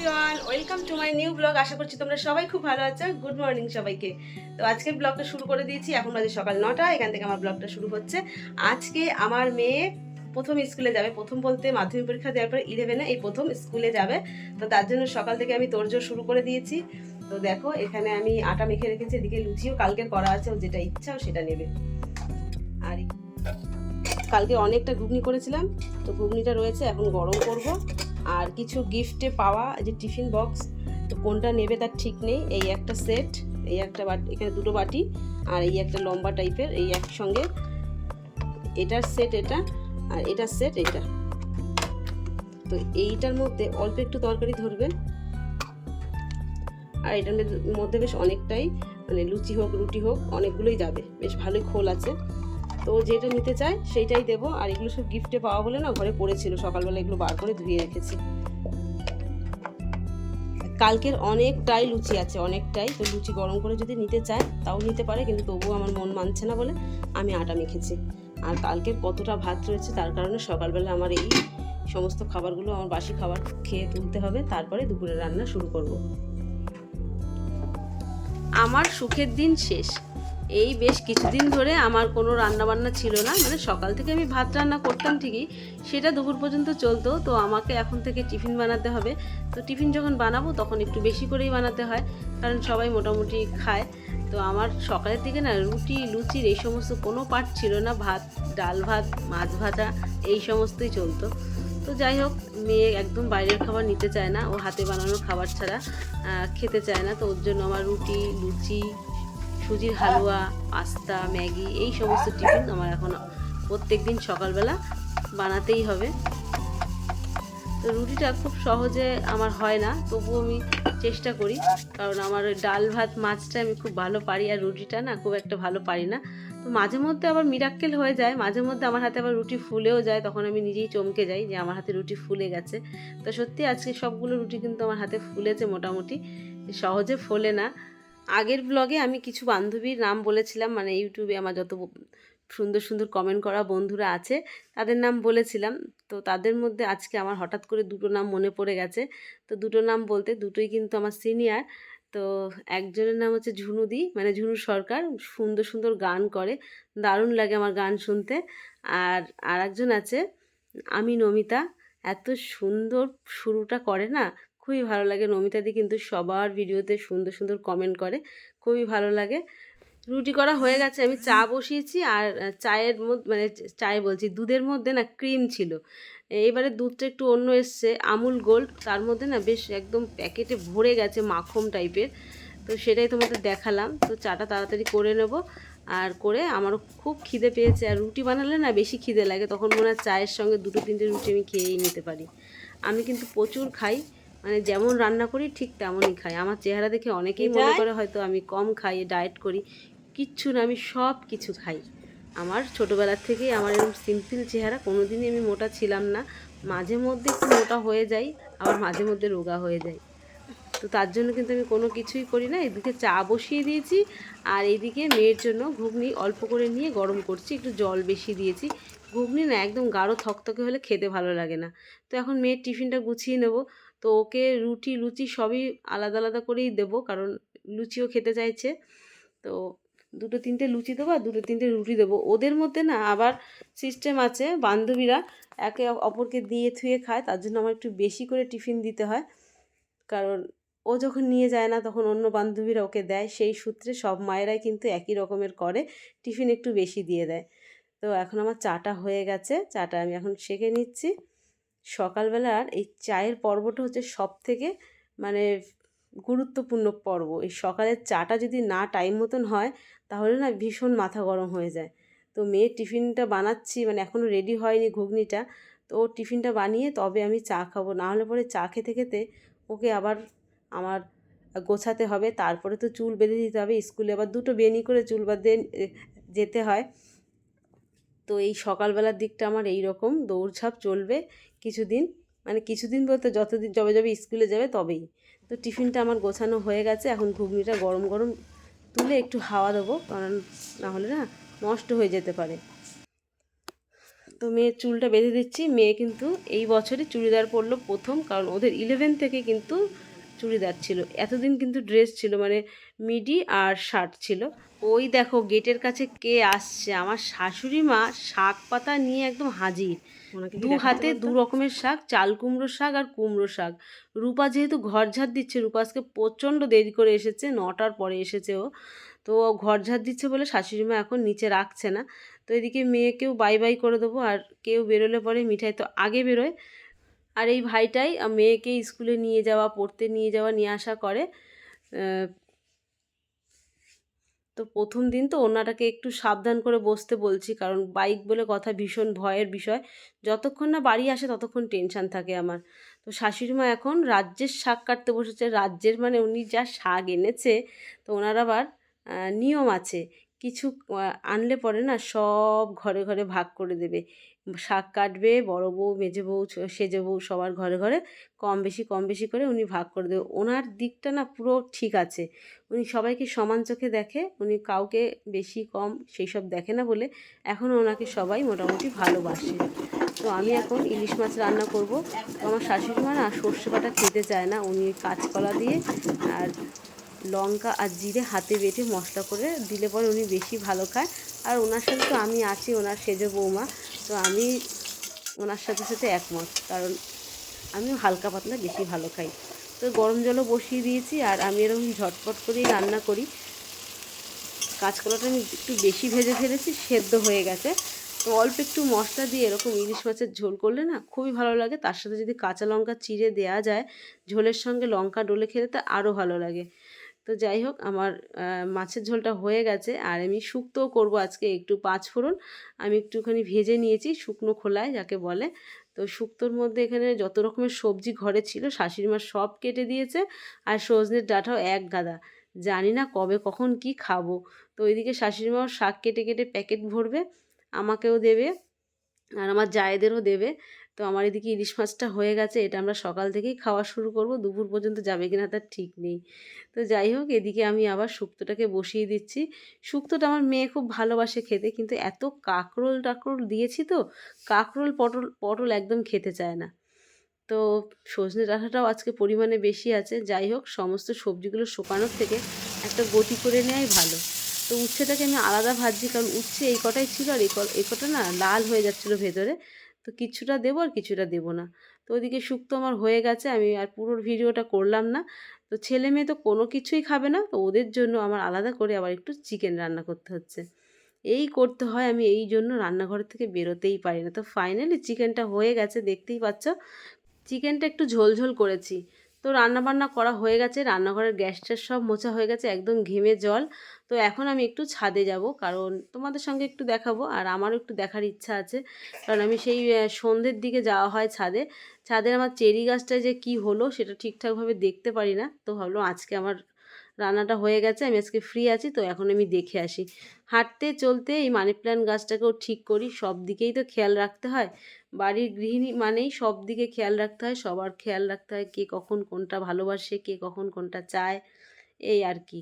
Everyone welcome to my new blog আশা করছি তোমরা সবাই খুব ভালো আছো। গুড মর্নিং সবাইকে। তো আজকের ব্লগটা শুরু করে দিয়েছি। এখন বাজে সকাল নটা, এখান থেকে আমার ব্লগটা শুরু হচ্ছে। আজকে আমার মেয়ে প্রথম স্কুলে যাবে। প্রথম বলতে মাধ্যমিক পরীক্ষা দেওয়ার পর ইলেভেনে এই প্রথম স্কুলে যাবে। তো তার জন্য সকাল থেকে আমি তোরজোর শুরু করে দিয়েছি। তো দেখো, এখানে আমি আটা মেখে রেখেছি, এদিকে লুচিও কালকে করা আছে। ও যেটা ইচ্ছা সেটা নেবে। আর কালকে অনেকটা ঘুগনি করেছিলাম। তো ঘুগনিটা রয়েছে, এখন গরম করব। আর কিছু গিফটে পাওয়া যে টিফিন বক্স তো কোনটা নেবে তার ঠিক নেই। এই একটা সেট এই একটা বাটি, এখানে দুটো বাটি, আর এই একটা লম্বা টাইপের এই একসঙ্গে। এটার সেট এটা, আর এটার সেট এটা তো এইটার মধ্যে অল্প একটু তরকারি ধরবে আর এটার মধ্যে- বেশ অনেকটাই মানে লুচি হোক, রুটি হোক, অনেকগুলোই যাবে। বেশ ভালোই খোল আছে। তো যেটা নিতে চায় সেইটাই দেবো। আর এগুলো সব গিফটে পাওয়া বলে না, ঘরে পড়েছিল, সকালবেলা এগুলো বার করে ধুয়ে রেখেছি। কালকের অনেকটাই লুচি আছে, অনেকটাই। তো লুচি গরম করে যদি নিতে চায়, তাও নিতে পারে, কিন্তু তবুও আমার মন মানছে না বলে আমি আটা মেখেছি। আর কালকের কতটা ভাত রয়েছে, তার কারণে সকালবেলা আমার এই সমস্ত খাবারগুলো আমার বাসি খাবার খেয়ে তুলতে হবে। তারপরে দুপুরে রান্না শুরু করব। আমার সুখের দিন শেষ। এই বেশ কিছুদিন ধরে আমার কোনো রান্না বান্না ছিল না। মানে সকাল থেকে আমি ভাত রান্না করতাম ঠিকই, সেটা দুপুর পর্যন্ত চলতো। তো আমাকে এখন থেকে টিফিন বানাতে হবে। তো টিফিন যখন বানাবো তখন একটু বেশি করেই বানাতে হয়, কারণ সবাই মোটামুটি খায়। তো আমার সকালের দিকে না রুটি লুচির এই সমস্ত কোনো পার্ট ছিল না। ভাত, ডাল ভাত, মাছ ভাজা, এই সমস্তই চলতো। তো যাই হোক, মেয়ে একদম বাইরের খাবার নিতে চায় না। ও হাতে বানানো খাবার ছাড়া খেতে চায় না। তো ওর জন্য আমার রুটি, লুচি সুজির হালুয়া, পাস্তা, ম্যাগি, এই সমস্ত টিফিন আমার এখন প্রত্যেক দিন সকালবেলা বানাতেই হবে। তো রুটিটা খুব সহজে আমার হয় না, তবুও আমি চেষ্টা করি। কারণ আমার ওই ডাল ভাত মাছটা আমি খুব ভালো পারি আর রুটিটা না খুব একটা ভালো পারি না। তো মাঝে মধ্যে আবার মিরাক্কেল হয়ে যায়, মাঝে মধ্যে আমার হাতে আবার রুটি ফুলেও যায়, তখন আমি নিজেই চমকে যাই যে আমার হাতে রুটি ফুলে গেছে। তো সত্যি আজকে সবগুলো রুটি কিন্তু আমার হাতে ফুলেছে মোটামুটি, সহজে ফোলে না। আগের ব্লগে আমি কিছু বান্ধবীর নাম বলেছিলাম মানে ইউটিউবে আমার যত সুন্দর সুন্দর কমেন্ট করা বন্ধুরা আছে, তাদের নাম বলেছিলাম। তো তাদের মধ্যে আজকে আমার হঠাৎ করে দুটো নাম মনে পড়ে গেছে। তো দুটো নাম বলতে দুটোই কিন্তু আমার সিনিয়র তো একজনের নাম হচ্ছে ঝুনুদি মানে ঝুনু সরকার, সুন্দর সুন্দর গান করে, দারুণ লাগে আমার গান শুনতে। আর আর একজন আছে আমি নমিতা এত সুন্দর শুরুটা করে না খুবই ভালো লাগে। নমিতাদি কিন্তু সবার ভিডিওতে সুন্দর সুন্দর কমেন্ট করে। খুবই ভালো লাগে। রুটি করা হয়ে গেছে। আমি চা বসিয়েছি আর চায়ের মধ্যে মানে চায়ে বলছি, দুধের মধ্যে না ক্রিম ছিল। এবারে দুধটা একটু অন্য এসছে, আমুল গোল্ড। তার মধ্যে না বেশ একদম প্যাকেটে ভরে গেছে মাখন টাইপের তো সেটাই তোমাদের দেখালাম। তো চাটা তাড়াতাড়ি করে নেব। আর করে আমারও খুব খিদে পেয়েছে। আর রুটি বানালে না বেশি খিদে লাগে। তখন মনে হয় চায়ের সঙ্গে দুটো, তিনটে রুটি আমি খেয়েই নিতে পারি। আমি কিন্তু প্রচুর খাই। মানে যেমন রান্না করি ঠিক তেমনই খাই। আমার চেহারা দেখে অনেকেই মনে করে হয়তো আমি কম খাই ডায়েট করি। কিচ্ছু না আমি সব কিছু খাই। আমার ছোটোবেলার থেকেই আমার এরকম সিম্পল চেহারা কোনো দিনই আমি মোটা ছিলাম না। মাঝে মধ্যে একটু মোটা হয়ে যাই আবার মাঝে মধ্যে রোগা হয়ে যায় তো তার জন্য কিন্তু আমি কোনো কিছুই করি না। এদিকে চা বসিয়ে দিয়েছি আর এদিকে মেয়ের জন্য ঘুগনি অল্প করে নিয়ে গরম করছি একটু জল বেশি দিয়েছি। ঘুগনি না, একদম গাঢ় থকথকে হলে খেতে ভালো লাগে না। তো এখন মেয়ের টিফিনটা গুছিয়ে নেব। তো ওকে রুটি, লুচি সবই আলাদা আলাদা করেই দেবো, কারণ লুচিও খেতে চাইছে। তো দুটো তিনটে লুচি দেবো আর দুটো তিনটে রুটি দেবো। ওদের মধ্যে না আবার সিস্টেম আছে, বান্ধবীরা একে অপরকে দিয়ে থুয়ে খায়, তার জন্য আমার একটু বেশি করে টিফিন দিতে হয়। কারণ ও যখন নিয়ে যায় না, তখন অন্য বান্ধবীরা ওকে দেয়। সেই সূত্রে সব মায়েরাই কিন্তু একই রকমের করে, টিফিন একটু বেশি দিয়ে দেয়। তো এখন আমার চাটা হয়ে গেছে, চাটা আমি এখন সেঁকে নিচ্ছি। সকালবেলার এই চায়ের পর্বটা হচ্ছে সব থেকে মানে গুরুত্বপূর্ণ পর্ব। এই সকালের চাটা যদি না টাইম মতন হয়, তাহলে না ভীষণ মাথা গরম হয়ে যায়। তো মেয়ের টিফিনটা বানাচ্ছি মানে এখনও রেডি হয়নি ঘুগনিটা। তো ও টিফিনটা বানিয়ে তবে আমি চা খাব। না হলে পরে চা খেতে খেতে ওকে আবার আমার গোছাতে হবে। তারপরে তো চুল বেঁধে দিতে হবে। স্কুলে আবার দুটো বেনি করে চুল বাঁধে যেতে হয়। তো এই সকালবেলার দিকটা আমার এই রকম দৌড়ঝাঁপ চলবে কিছুদিন মানে কিছুদিন বলতে যতদিন, যবে যবে স্কুলে যাবে তবেই। তো টিফিনটা আমার গোছানো হয়ে গেছে, এখন ঘুগনিটা গরম গরম তুলে একটু হাওয়া দেবো, কারণ না হলে না নষ্ট হয়ে যেতে পারে। তো মেয়ের চুলটা বেঁধে দিচ্ছি, মেয়ে কিন্তু এই বছরে চুড়িদার পরলো প্রথম, কারণ ওদের ইলেভেন থেকে কিন্তু চুড়িদার ছিল। এতদিন কিন্তু ড্রেস ছিল মানে মিডি আর শার্ট ছিল। ওই দেখো গেটের কাছে কে আসছে? আমার শাশুড়ি মা শাক পাতা নিয়ে একদম হাজির। দু হাতে দু রকমের শাক চাল কুমড়ো শাক আর কুমড়ো শাক। রূপা যেহেতু ঘর ঝাড় দিচ্ছে রূপা আজকে প্রচণ্ড দেরি করে এসেছে নটার পরে এসেছে ও। তো ঘর ঝাড় দিচ্ছে বলে শাশুড়ি মা এখন নিচে রাখছে না। তো এদিকে মেয়েকেও বাই বাই করে দেবো আর কেউ বেরোলে পরে মিঠাই তো আগে বেরোয়। আর এই ভাইটাই মেয়েকে স্কুলে নিয়ে যাওয়া, পড়তে নিয়ে যাওয়া, নিয়ে আসা করে। তো প্রথম দিন তো ওনাটাকে একটু সাবধান করে বসতে বলছি, কারণ বাইক বলে কথা ভীষণ ভয়ের বিষয়। যতক্ষণ না বাড়ি আসে ততক্ষণ টেনশন থাকে আমার। তো শাশুড়ি মা এখন রাজ্যের শাক কাটতে বসেছে। রাজ্যের মানে উনি যা শাক এনেছে, তো ওনার আবার নিয়ম আছে। কিছু আনলে পরে না সব ঘরে ঘরে ভাগ করে দেবে। শাক কাটবে, বড় বউ, মেজে বউ সেজে বউ সবার ঘরে ঘরে কম বেশি কম বেশি করে উনি ভাগ করে দেবে। ওনার দিকটা না পুরো ঠিক আছে। উনি সবাইকে সমান চোখে দেখে, উনি কাউকে বেশি, কম সেই সব দেখে না বলে এখন ওনাকে সবাই মোটামুটি ভালোবাসে। তো আমি এখন ইলিশ মাছ রান্না করব। আমার শাশুড়ি মা না সর্ষে বাটা খেতে চায় না। উনি কাঁচকলা দিয়ে আর লঙ্কা আর জিরে হাতে বেটে মশলা করে দিলে পরে উনি বেশি ভালো খায়। আর ওনার সাথে তো আমি আছি, ওনার সেজে বৌমা, তো আমি ওনার সাথে সাথে একমত, কারণ আমিও হালকা পাতলা বেশি ভালো খাই। তো গরম জলও বসিয়ে দিয়েছি আর আমি এরকম ঝটপট করেই রান্না করি। কাঁচকলাটা আমি একটু বেশি ভেজে ফেলেছি, সেদ্ধ হয়ে গেছে। তো অল্প একটু মশলা দিয়ে এরকম ইলিশ মাছের ঝোল করলে না খুবই ভালো লাগে। তার সাথে যদি কাঁচা লঙ্কা চিড়ে দেওয়া যায়, ঝোলের সঙ্গে লঙ্কা ডলে খেলে তা আরও ভালো লাগে। তো যাই হোক, আমার মাছের ঝোলটা হয়ে গেছে। আর আমি শুক্তোও করব আজকে একটু পাঁচ ফোড়ন। আমি একটুখানি ভেজে নিয়েছি শুকনো খোলায়, যাকে বলে। তো শুক্তোর মধ্যে এখানে যত রকমের সবজি ঘরে ছিল, শাশুড়ি মা সব কেটে দিয়েছে। আর সজনের ডাঁটাও এক গাদা। জানি না কবে কখন কি খাব। তো ওইদিকে শাশুড়ি মাও শাক কেটে কেটে প্যাকেট ভরবে, আমাকেও দেবে, আর আমার জায়েদেরও দেবে। তো আমার এদিকে ইলিশ মাছটা হয়ে গেছে, এটা আমরা সকাল থেকেই খাওয়া শুরু করব, দুপুর পর্যন্ত যাবে কিনা তার ঠিক নেই। তো যাই হোক, এদিকে আমি আবার শুক্তোটাকে বসিয়ে দিচ্ছি। শুক্তোটা আমার মেয়ে খুব ভালোবাসে খেতে, কিন্তু এত কাঁকরোল টাকরোল দিয়েছি তো, কাঁকরোল পটল পটল একদম খেতে চায় না। তো সজনে ডাঁটাটাও আজকে পরিমাণে বেশি আছে, যাই হোক, সমস্ত সবজিগুলো শুকানোর থেকে একটা গতি করে নেওয়াই ভালো। তো উচ্ছেটাকে আমি আলাদা ভাজছি, কারণ উচ্ছে এই কটাই ছিল আর এই কটা না লাল হয়ে যাচ্ছিল ভেতরে। তো কিছুটা দেবো আর কিছুটা দেবো না। তো ওদিকে শুক্তো আমার হয়ে গেছে, আমি আর পুরো ভিডিওটা করলাম না। তো ছেলে মেয়ে তো কোনো কিছুই খাবে না, তো ওদের জন্য আমার আলাদা করে আবার একটু চিকেন রান্না করতে হচ্ছে। এই করতে হয় আমি এই জন্য রান্নাঘর থেকে বেরোতেই পারি না। তো ফাইনালি চিকেনটা হয়ে গেছে, দেখতেই পাচ্ছ। চিকেনটা একটু ঝোলঝোল ঝোল করেছি। তো রান্না বান্না করা হয়ে গেছে, রান্নাঘরের গ্যাসটা সব মোছা হয়ে গেছে, একদম ঘেমে জল। তো এখন আমি একটু ছাদে যাব, কারণ তোমাদের সঙ্গে একটু দেখাবো আর আমারও একটু দেখার ইচ্ছা আছে। কারণ আমি সেই সন্ধ্যের দিকে যাওয়া হয় ছাদে। ছাদের আমার চেরি গাছটায় যে কি হলো সেটা ঠিকঠাকভাবে দেখতে পারি না। তো ভাবলাম আজকে আমার রান্নাটা হয়ে গেছে, আমি আজকে ফ্রি আছি, তো এখন আমি দেখে আসি। হাঁটতে, চলতে এই মানি প্ল্যান্ট গাছটাকেও ঠিক করি, সব দিকেই তো খেয়াল রাখতে হয়। বাড়ির গৃহিণী মানেই সব দিকে খেয়াল রাখতে হয়, সবার খেয়াল রাখতে হয় কে কখন কোনটা ভালোবাসে, কে কখন কোনটা চায়, এই আর কি।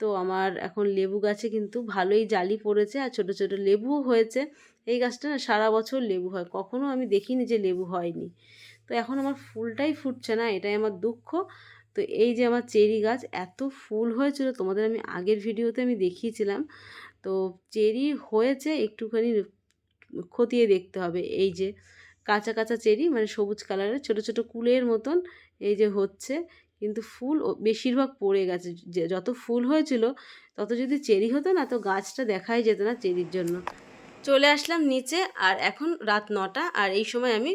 তো আমার এখন লেবু গাছে কিন্তু ভালোই জালি পড়েছে আর ছোট ছোট লেবুও হয়েছে। এই গাছটা না সারা বছর লেবু হয়, কখনো আমি দেখিনি যে লেবু হয়নি। তো এখন আমার ফুলটাই ফুটছে না, এটাই আমার দুঃখ। তো এই যে আমার চেরি গাছ এত ফুল হয়েছিল, তোমাদের আমি আগের ভিডিওতে আমি দেখিয়েছিলাম। তো চেরি হয়েছে একটুখানি খতিয়ে দেখতে হবে। এই যে কাঁচা কাঁচা চেরি মানে সবুজ কালারের, ছোট ছোট কুলের মতন এই যে হচ্ছে, কিন্তু ফুল বেশিরভাগ পড়ে গেছে। যে যত ফুল হয়েছিল, তত যদি চেরি হতো না, তো গাছটা দেখাই যেত না চেরির জন্য। চলে আসলাম নিচে, আর এখন রাত নটা, আর এই সময় আমি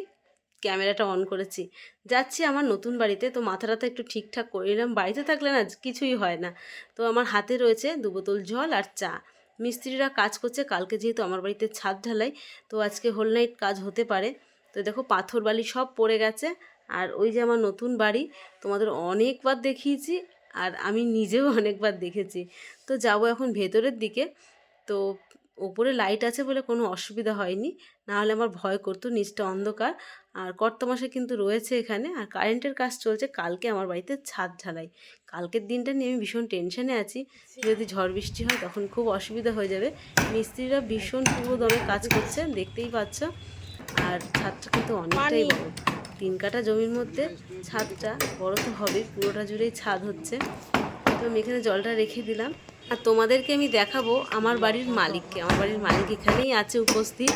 ক্যামেরাটা অন করেছি। যাচ্ছি আমার নতুন বাড়িতে, তো মাথাটা একটু ঠিকঠাক করে নিলাম বাড়িতে থাকলে না কিছুই হয় না। তো আমার হাতে রয়েছে দু বোতল জল আর চা। মিস্ত্রিরা কাজ করছে, কালকে যেহেতু আমার বাড়িতে ছাদ ঢালাই, তো আজকে হোল নাইট কাজ হতে পারে। তো দেখো পাথর বালি সব পড়ে গেছে। আর ওই যে আমার নতুন বাড়ি, তোমাদের অনেকবার দেখিয়েছি আর আমি নিজেও অনেকবার দেখেছি। তো যাব এখন ভেতরের দিকে। তো ওপরে লাইট আছে বলে কোনো অসুবিধা হয়নি। নাহলে আমার ভয় করতো নিচটা অন্ধকার। আর কর্তমাসে কিন্তু রয়েছে এখানে। আর কারেন্টের কাজ চলছে কালকে আমার বাড়িতে ছাদ ঢালাই কালকের দিনটা নিয়ে আমি ভীষণ টেনশনে আছি। যদি ঝড় বৃষ্টি হয় তখন খুব অসুবিধা হয়ে যাবে। মিস্ত্রিরা ভীষণ পূর্ব দমে কাজ করছে দেখতেই পাচ্ছ। আর ছাদটা কিন্তু অনেকটাই বড়। তিন কাঠা জমির মধ্যে ছাদটা বড় তো হবে পুরোটা জুড়েই ছাদ হচ্ছে। তো আমি এখানে জলটা রেখে দিলাম। আর তোমাদেরকে আমি দেখাবো আমার বাড়ির মালিককে। আমার বাড়ির মালিক এখানেই আছে, উপস্থিত।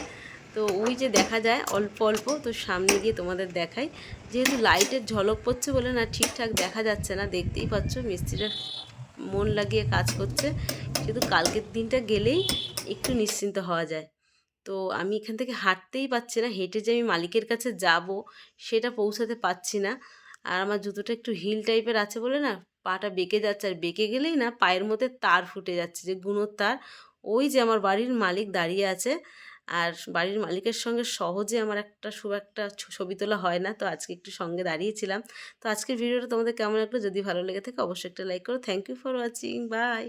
তো ওই যে দেখা যায়, অল্প অল্প, তো সামনে গিয়ে তোমাদের দেখাই। যেহেতু লাইটের ঝলক পড়ছে বলে না ঠিকঠাক দেখা যাচ্ছে না, দেখতেই পাচ্ছ মিস্ত্রিরা মন লাগিয়ে কাজ করছে। কিন্তু কালকের দিনটা গেলেই একটু নিশ্চিন্ত হওয়া যায়। তো আমি এখান থেকে হাঁটতেই পারছি না, হেঁটে যে আমি মালিকের কাছে যাব, সেটা পৌঁছাতে পারছি না। আর আমার জুতোটা একটু হিল টাইপের আছে বলে না, পাটা বেঁকে যাচ্ছে। আর বেঁকে গেলেই না পায়ের মধ্যে তার ফুটে যাচ্ছে, যে গুণোর তার। ওই যে আমার বাড়ির মালিক দাঁড়িয়ে আছে, আর বাড়ির মালিকের সঙ্গে সহজে আমার একটা খুব একটা ছবি তোলা হয় না। তো আজকে একটু সঙ্গে দাঁড়িয়েছিলাম। তো আজকের ভিডিওটা তোমাদের কেমন লাগল? যদি ভালো লেগে থাকে অবশ্যই একটা লাইক করো। Thank you for watching bye